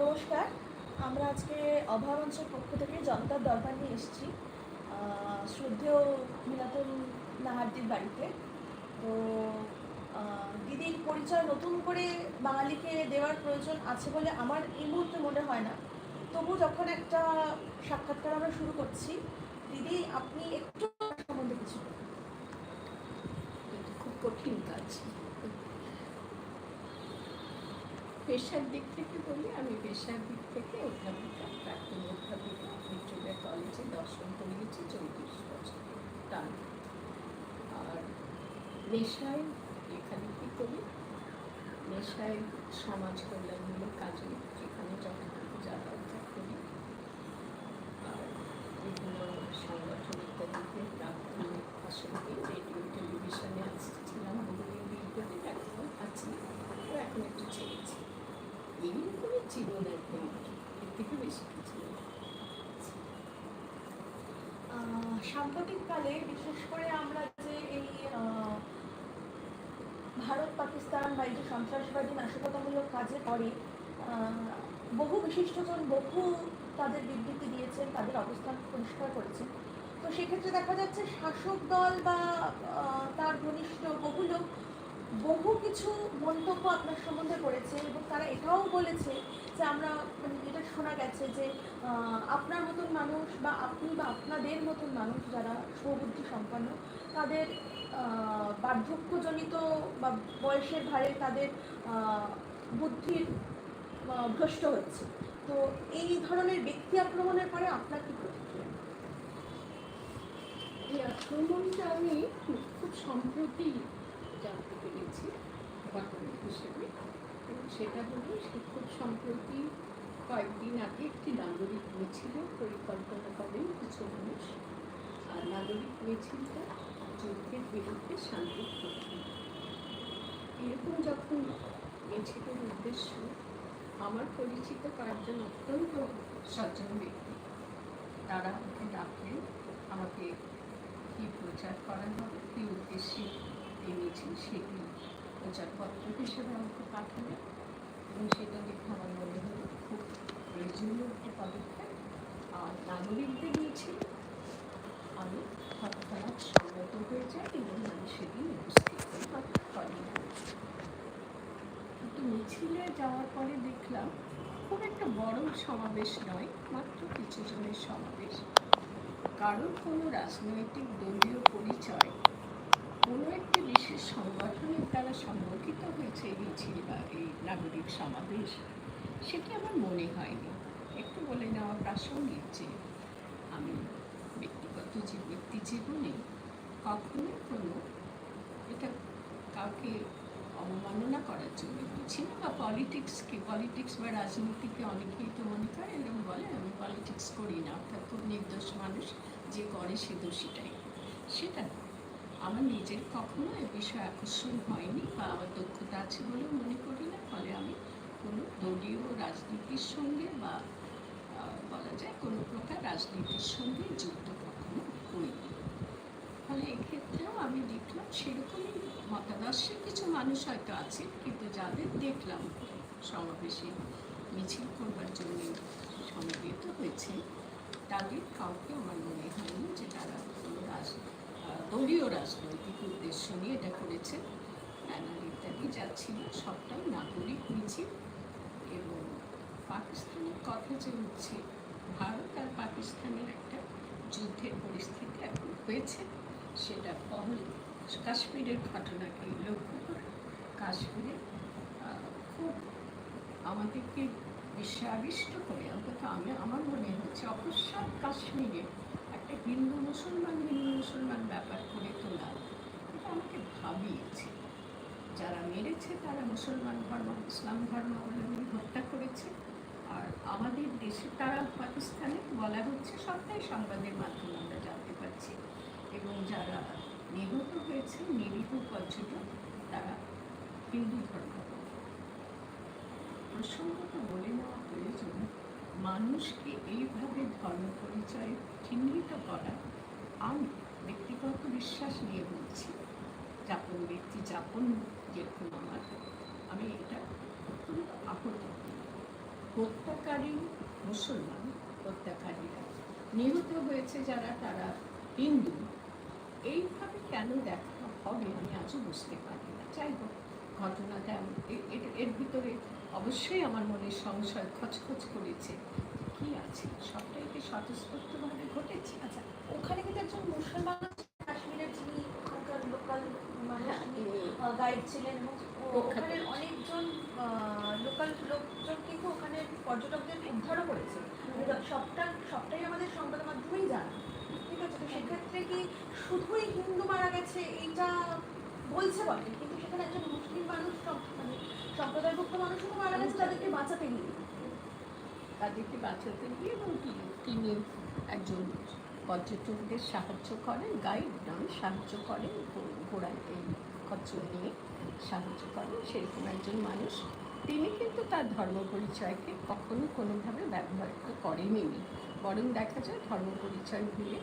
নমস্কার, আমরা আজকে অভয়াঞ্চল পক্ষ থেকে জনতার দরবার নিয়ে এসেছি শ্রদ্ধেয় মিলাতুল নাহারদির বাড়িতে। তো দিদির পরিচয় নতুন করে বাঙালিকে দেওয়ার প্রয়োজন আছে বলে আমার এই মুহূর্তে মনে হয় না। তবু যখন একটা সাক্ষাৎকার আমরা শুরু করছি, দিদি, আপনি একটু সম্বন্ধে কিছু কঠিন কাজ। পেশার দিক থেকে বলি, আমি পেশার দিক থেকে অধ্যাপিকা প্রাক্তন অধ্যাপিকা ভিক্টোরিয়া কলেজে দর্শন পড়িয়েছি, চৌত্রিশ বছর টান। আর নেশায় এখানে লেখালেখি করি? নেশায় সমাজ কল্যাণমূলক কাজে যেখানে যতটুকু যা দরকার করি, আর বিভিন্ন সংগঠন ইত্যাদিতে প্রাক্তন আসলে রেডিও টেলিভিশনে করে আছি। এখন একটু ছেড়েছি এইরকমই জীবন একদম এর থেকে বেশি কিছু সাম্প্রতিককালে বিশেষ করে আমরা যে এই ভারত, পাকিস্তান বা এই যে সন্ত্রাসবাদী নাশকতামূলক কাজে পরে বহু বিশিষ্টজন বহু তাদের বিবৃতি দিয়েছেন, তাদের অবস্থান পরিষ্কার করেছেন। তো সেক্ষেত্রে দেখা যাচ্ছে শাসক দল বা তার ঘনিষ্ঠ বহু লোক বহু কিছু মন্তব্য আপনার সম্বন্ধে করেছে এবং তারা এটাও বলেছে যে আমরা মানে যেটা শোনা গেছে যে আপনার মতন মানুষ বা আপনি বা আপনাদের মতন মানুষ যারা সুবুদ্ধি সম্পন্ন, তাদের বার্ধক্যজনিত বা বয়সের ভারে তাদের বুদ্ধির ভ্রষ্ট হচ্ছে। তো এই ধরনের ব্যক্তি আক্রমণের পরে আপনার কি আক্রমণটা আমি খুব সম্প্রতি জানতে পেরেছি। ঘটনা হিসেবে এবং সেটা হলো সে খুব সম্প্রতি কয়েকদিন আগে একটি নাগরিক মিছিল পরিকল্পনা করেন কিছু মানুষ আর নাগরিক মিছিলটা যুদ্ধের বিরুদ্ধে পক্ষে এরকম যখন মিছিলের উদ্দেশ্য আমার পরিচিত কয়েকজন অত্যন্ত সজ্জন ব্যক্তি তারা আমাকে ডাকলেন, আমাকে কী প্রচার করা হবে, কী উদ্দেশ্যে এই মিছিল সেটি প্রচারপত্র হিসেবে আমাকে পাঠালেন এবং সেটা দেখে আমার মনে হলো খুব প্রয়োজনীয় একটা পদক্ষেপ। আর নাগরিকদের মিছিল আমি তৎক্ষণাৎ সম্মত হয়ে যাই এবং আমি সেদিন উপস্থিত হই কদিন কিন্তু মিছিলে যাওয়ার পরে দেখলাম, খুব একটা বড় সমাবেশ নয়, মাত্র কিছু জনের সমাবেশ। কারোর কোনো রাজনৈতিক দলীয় পরিচয় কোনো একটি বিশেষ সংগঠনের দ্বারা সংগঠিত হয়েছে এই মিছিল বা এই নাগরিক সমাবেশ? সেটি আমার মনে হয়নি। একটু বলে নেওয়া প্রাসঙ্গিক যে, আমি ব্যক্তিগত যে ব্যক্তি জীবনে কখনো কোনো এটা কাউকে অবমাননা করার জন্য বলছি না, বা পলিটিক্সকে, পলিটিক্স বা রাজনীতিকে অনেকেই তো মনে করে এরকম বলে, আমি পলিটিক্স করি না। অর্থাৎ খুব নির্দোষ মানুষ যে করে সে দোষীটাই। সেটা আমার নিজের কখনো এ বিষয়ে আকর্ষণ হয়নি বা আমার দক্ষতা আছে বলেও মনে করি না। ফলে আমি কোনো দলীয় রাজনীতির সঙ্গে বা বলা যায় কোনো প্রকার রাজনীতির সঙ্গে যুক্ত কখনো করিনি ফলে এক্ষেত্রেও আমি দেখলাম সেরকমই মতাদর্শে কিছু মানুষ হয়তো আছে কিন্তু যাদের দেখলাম সমাবেশে মিছিল করবার জন্য সমবেত হয়েছে তাদের কাউকে আমার মনে হয়নি যে তারা কোনো রাজ আহ, দলীয় রাজনৈতিক উদ্দেশ্য নিয়ে এটা করেছে। ব্যানার ইত্যাদি যা ছিল সবটাই নাগরিক মিছিল এবং পাকিস্তানের কথা যে হচ্ছে, ভারত আর পাকিস্তানের একটা যুদ্ধের পরিস্থিতি এখন হয়েছে। সেটা পহল কাশ্মীরের ঘটনাকে লক্ষ্য করে কাশ্মীরে খুব আমাদেরকে বিশ্বাবিষ্ট করে, অন্তত আমি, আমার মনে হচ্ছে অকস্মাৎ কাশ্মীরে হিন্দু মুসলমান হিন্দু মুসলমান ব্যাপার করে তোলা, এটা আমাকে ভাবিয়েছে। যারা মেরেছে তারা মুসলমান ধর্ম, ইসলাম ধর্ম ধর্মাবলম্বী হত্যা করেছে। আর আমাদের দেশে তারা পাকিস্তানে বলা হচ্ছে সবটাই সংবাদের মাধ্যমে আমরা জানতে পারছি। এবং যারা নিহত হয়েছে, নিরীহ পর্যটক, তারা হিন্দু ধর্মাবলম্বী। প্রসঙ্গত বলে নেওয়া প্রয়োজন। মানুষকে এইভাবে ধর্ম পরিচয় চিহ্নিত করা আমি ব্যক্তিগত বিশ্বাস নিয়ে বলছি। যাপন ব্যক্তি যাপন যেরকম আমার, আমি এটা অত্যন্ত আহত। হত্যাকারী মুসলমান, হত্যাকারীরা নিহত হয়েছে যারা, তারা হিন্দু। এইভাবে কেন দেখা হবে আমি আজও বুঝতে পারি না। যাই হোক ঘটনাটা এর ভিতরে অবশ্যই আমার মনে সংশয় খচখচ করেছে। কি আছে? সবটাই কি স্বতঃস্ফূর্তভাবে ঘটেছে? আচ্ছা ওখানে কিন্তু একজন মুসলমান কাশ্মীরের যিনি ওখানকার লোকাল মানুষ গাইড ছিলেন ওখানে অনেকজন লোকাল লোকজন কিন্তু ওখানে পর্যটকদের উদ্ধারও করেছে। সবটা সবটাই আমাদের সংবাদ মাধ্যমেই জানা। ঠিক আছে তো সেক্ষেত্রে কি শুধুই হিন্দু মারা গেছে? এইটা বলছে বটে। কিন্তু সেখানে একজন মুসলিম মানুষ মানে সম্প্রদায়ভুক্ত মানুষও তো মারা গেছে, তাদেরকে বাঁচাতে গিয়ে। তাদেরকে বাঁচাতে গিয়ে এবং তিনি- একজন পর্যটকদের সাহায্য করেন, গাইড নন, সাহায্য করেন ঘোড়ায় এই খচ্চর নিয়ে সাহায্য করেন। সেরকম একজন মানুষ। তিনি কিন্তু তার ধর্ম পরিচয়কে কখনো কোনোভাবে ব্যবহার করেনি বরং দেখা যায় ধর্ম পরিচয় ভুলে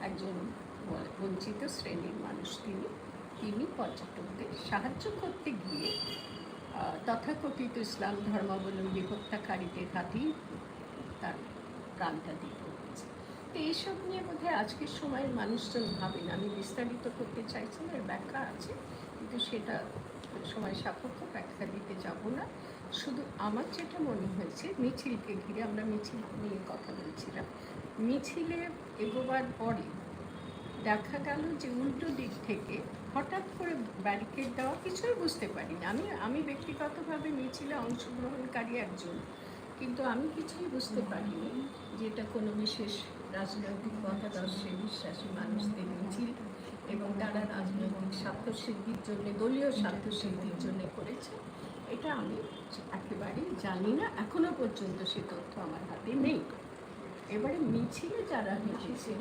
একজন বঞ্চিত শ্রেণির মানুষ তিনি। তিনি পর্যটকদের সাহায্য করতে গিয়ে তথাকথিত ইসলাম ধর্মাবলম্বী হত্যাকারীদের হাতেই তার প্রাণটা দিতে হয়েছে তো এইসব নিয়ে বোধহয় আজকের সময়ের মানুষজন ভাবেন। আমি বিস্তারিত করতে চাইছি না, এর ব্যাখ্যা আছে, কিন্তু সেটা সময় সাপেক্ষ, ব্যাখ্যা দিতে যাব না। শুধু আমার যেটা মনে হয়েছে, মিছিলকে ঘিরে আমরা মিছিল নিয়ে কথা বলছিলাম। মিছিলে এগোবার পরে দেখা গেল যে উল্টো দিক থেকে হঠাৎ করে ব্যারিকেড দেওয়া কিছুই বুঝতে পারি না আমি আমি ব্যক্তিগতভাবে মিছিলে অংশগ্রহণকারী একজন, কিন্তু আমি কিছুই বুঝতে পারিনি যে এটা কোনো বিশেষ রাজনৈতিক মতাদর্শে বিশ্বাসী মানুষদের মিছিল এবং তারা রাজনৈতিক স্বার্থসিদ্ধির জন্য, দলীয় স্বার্থসিদ্ধির জন্য করেছে। এটা আমি একেবারেই জানি না। এখনও পর্যন্ত সে তথ্য আমার হাতে নেই। এবারে মিছিলে যারা হেঁটেছিল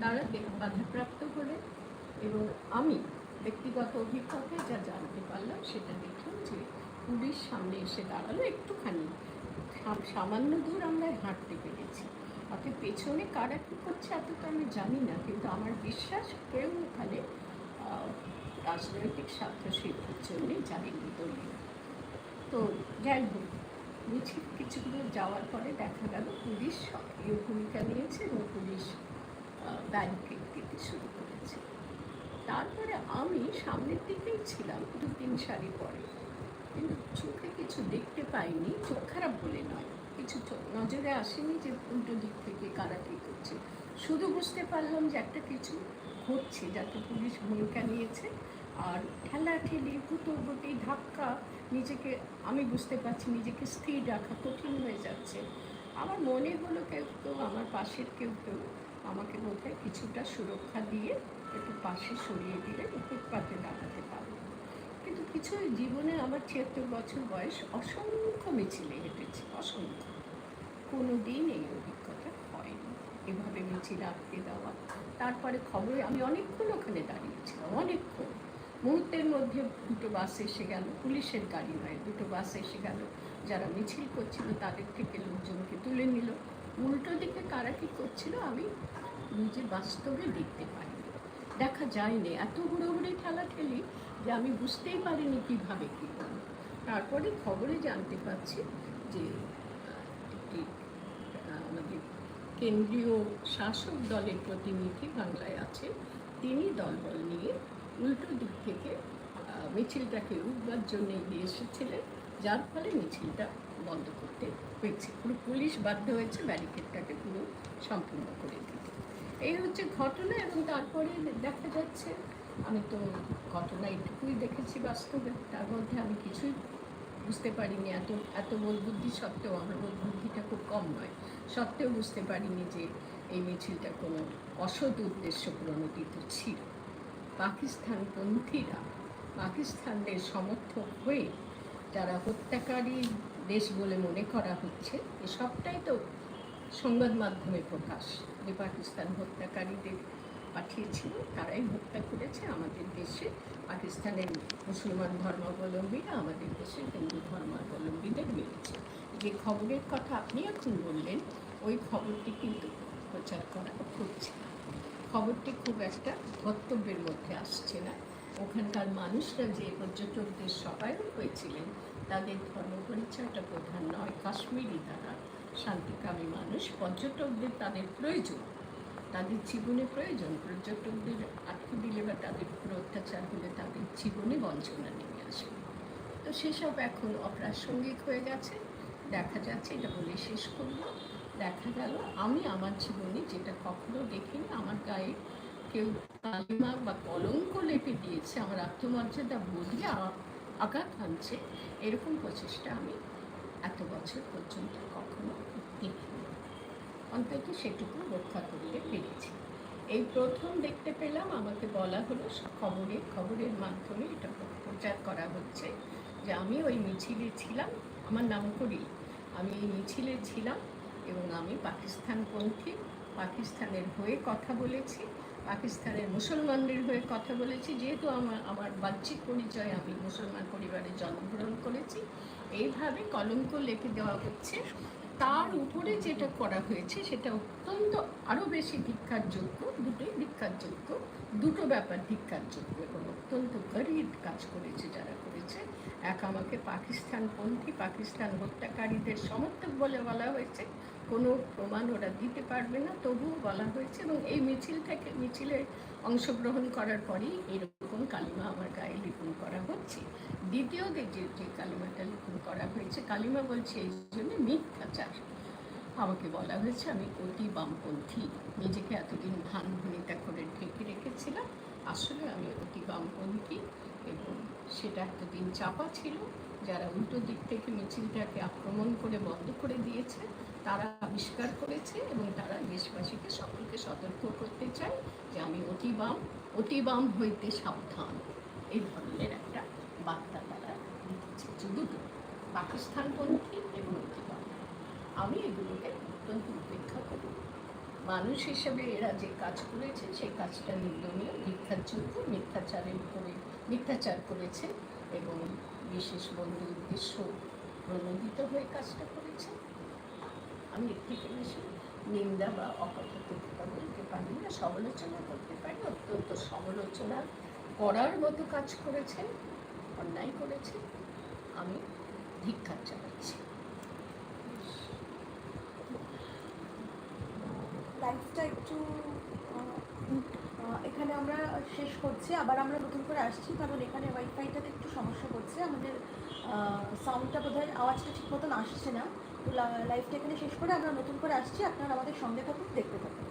তারা বাধাপ্রাপ্ত হলে এবং আমি ব্যক্তিগত অভিজ্ঞতায় যা জানতে পারলাম সেটা দেখলাম যে পুলিশ সামনে এসে দাঁড়াল একটুখানি। সামান্য দূর আমরা হাঁটতে পেরেছি। অর্থাৎ পেছনে কারা কী করছে এত তো আমি জানি না, কিন্তু আমার বিশ্বাস কেউ ওখানে রাজনৈতিক স্বার্থ সিদ্ধির জন্যে যায়নি দলীয় তো যাই হোক মিছিল কিছু দূর যাওয়ার পরে দেখা গেল পুলিশ সক্রিয় ভূমিকা নিয়েছে এবং পুলিশ ব্যারিকেড দিতে শুরু তারপরে আমি সামনের দিকেই ছিলাম দু তিন সারি পরে। কিন্তু চোখে কিছু দেখতে পাইনি, চোখ খারাপ বলে নয়। কিছু নজরে আসেনি যে উল্টো দিক থেকে কারা কী করছে। শুধু বুঝতে পারলাম যে একটা কিছু ঘটছে যাতে পুলিশ ভূমিকা নিয়েছে। আর ঠেলা ঠেলি হুটোগুটি ধাক্কা, নিজেকে, আমি বুঝতে পারছি নিজেকে স্থির রাখা কঠিন হয়ে যাচ্ছে। আমার মনে হলো কেউ কেউ আমার পাশের কেউ কেউ আমাকে বলতে কিছুটা সুরক্ষা দিয়ে একটু পাশে সরিয়ে দিলে ফুটপাতে দাঁড়াতে পারব। কিন্তু কিছু জীবনে আমার ছিয়াত্তর বছর বয়স অসংখ্য মিছিলে হেঁটেছি, অসংখ্য। কোনো দিন এই অভিজ্ঞতা হয়নি। এভাবে মিছিল আটকে দেওয়া, তারপরে খবরে আমি অনেকক্ষণ ওখানে দাঁড়িয়েছিলাম অনেকক্ষণ। মুহূর্তের মধ্যে দুটো বাস এসে গেল, পুলিশের গাড়ি নয়, দুটো বাস এসে গেল। যারা মিছিল করছিল তাদের থেকে লোকজনকে তুলে নিল। উল্টো দিকে কারা কী করছিল, আমি নিজে বাস্তবে দেখতে পারিনি দেখা যায়নি, এত হুড়োহুড়ি ঠেলা ঠেলি যে আমি বুঝতেই পারিনি কীভাবে কী তারপরে খবরে জানতে পারছি যে, একটি আমাদের কেন্দ্রীয় শাসক দলের প্রতিনিধি বাংলায় আছে, তিনি দলবল নিয়ে উল্টো দিক থেকে মিছিলটাকে রুখবার জন্য এগিয়ে এসেছিলেন, যার ফলে মিছিলটা বন্ধ করতে হয়েছে। পুরো পুলিশ বাধ্য হয়েছে ব্যারিকেডটাকে পুরো সম্পূর্ণ করে দিতে। এই হচ্ছে ঘটনা এবং তারপরে দেখা যাচ্ছে, আমি তো ঘটনা এটুকুই দেখেছি বাস্তবে, তার মধ্যে আমি কিছুই বুঝতে পারিনি। এত এত বোধ বুদ্ধি সত্ত্বেও, আমার বোধ বুদ্ধিটা খুব কম নয়। সত্ত্বেও বুঝতে পারিনি যে এই মিছিলটা কোনো অসৎ উদ্দেশ্য প্রণোদিত ছিল। পাকিস্তানপন্থীরা, পাকিস্তানদের সমর্থক হয়ে যারা হত্যাকারী দেশ বলে মনে করা হচ্ছে এ সবটাই তো সংবাদ মাধ্যমে প্রকাশ। যে পাকিস্তান হত্যাকারীদের পাঠিয়েছিল, তারাই হত্যা করেছে। আমাদের দেশে পাকিস্তানের মুসলমান ধর্মাবলম্বীরা আমাদের দেশে হিন্দু ধর্মাবলম্বীদের মেরেছে। যে খবরের কথা আপনি এখন বললেন, ওই খবরটি কিন্তু প্রচার করা হচ্ছে। খবরটি খুব একটা কর্তব্যের মধ্যে আসছে না। ওখানকার মানুষরা যে পর্যটকদের সহায়ক হয়েছিলেন তাদের ধর্ম পরিচয়টা প্রধান নয়। কাশ্মীরি তারা শান্তিকামী মানুষ, পর্যটকদের তাদের প্রয়োজন। তাদের জীবনে প্রয়োজন। পর্যটকদের আটকে দিলে বা তাদের উপর অত্যাচার হলে তাদের জীবনে বঞ্চনা নেমে আসে। তো সেসব এখন অপ্রাসঙ্গিক হয়ে গেছে। দেখা যাচ্ছে, এটা বলে শেষ করব। দেখা গেল, আমি আমার জীবনে যেটা কখনো দেখিনি, আমার গায়ে কেউ বা কলঙ্ক লেপে দিয়েছে, আমার আত্মমর্যাদা বদলে আঘাত আনছে এরকম প্রচেষ্টা আমি এত বছর পর্যন্ত কখনো দেখিনি। অন্তত সেটুকু রক্ষা করতে পেরেছি এই প্রথম দেখতে পেলাম আমাকে বলা হলো খবরে খবরের মাধ্যমে এটা প্রচার করা হচ্ছে যে আমি ওই মিছিলে ছিলাম, আমার নাম করি, আমি এই মিছিলে ছিলাম এবং আমি পাকিস্তানপন্থী, পাকিস্তানের হয়ে কথা বলেছি। পাকিস্তানের মুসলমানদের হয়ে কথা বলেছি, যেহেতু আমার আমার বাহ্যিক পরিচয় আমি মুসলমান পরিবারে জন্মগ্রহণ করেছি, এইভাবে কলঙ্ক লেখে দেওয়া হচ্ছে। তার উপরে যেটা করা হয়েছে, সেটা অত্যন্ত আরও বেশি ধিক্ষার যোগ্য দুটোই ধিক্ষার যোগ্য দুটো ব্যাপার ধিক্ষার যোগ্য এবং অত্যন্ত গরিব কাজ করেছে যারা করেছে। এক আমাকে পাকিস্তানপন্থী, পাকিস্তান হত্যাকারীদের সমর্থক বলে বলা হয়েছে। কোনো প্রমাণ ওরা দিতে পারবে না, তবুও বলা হয়েছে এবং এই মিছিল থেকে, মিছিলে অংশগ্রহণ করার পরেই এরকম কালিমা আমার গায়ে লিখন করা হচ্ছে। দ্বিতীয় যে যে কালিমাটা লিখন করা হয়েছে, কালিমা বলছে এই জন্য মিথ্যাচার। আমাকে বলা হয়েছে আমি অতি বামপন্থী, নিজেকে এতদিন ধান ভূমিতা করে ঢেকে রেখেছিলাম, আসলে আমি অতি বামপন্থী এবং সেটা এতদিন চাপা ছিল। যারা উল্টো দিক থেকে মিছিলটাকে আক্রমণ করে বন্ধ করে দিয়েছে তারা আবিষ্কার করেছে এবং তারা দেশবাসীকে সকলকে সতর্ক করতে চায় যে আমি অতি বাম অতি বাম হইতে সাবধান। এই ধরনের একটা বার্তা তারা দিচ্ছে। দুটো পাকিস্তানপন্থী এবং অতি বাম আমি এগুলোকে অত্যন্ত উপেক্ষা করি। মানুষ হিসেবে এরা যে কাজ করেছে, সেই কাজটা নিন্দনীয়। মিথ্যাযোগ্য মিথ্যাচারের উপরে মিথ্যাচার করেছে এবং বিশেষ বন্ধু উদ্দেশ্য প্রণোদিত হয়ে কাজটা করেছে। আমি থেকে বেশি নিন্দা বা অকথ্যতা বলতে পারি না, সমালোচনা করতে পারি, অত্যন্ত সমালোচনা করার মতো কাজ করেছেন, অন্যায় করেছে আমি ধিক্ষার চালাচ্ছি লাইফটা একটু এখানে আমরা শেষ করছি, আবার আমরা নতুন করে আসছি, কারণ এখানে ওয়াইফাইটাতে একটু সমস্যা করছে আমাদের সাউন্ডটা বোধহয় আওয়াজটা ঠিক মতন আসছে না। তো লাইফটা এখানে শেষ করে আমরা নতুন করে আসছি। আপনারা আমাদের সঙ্গে থাকুন, দেখতে থাকুন।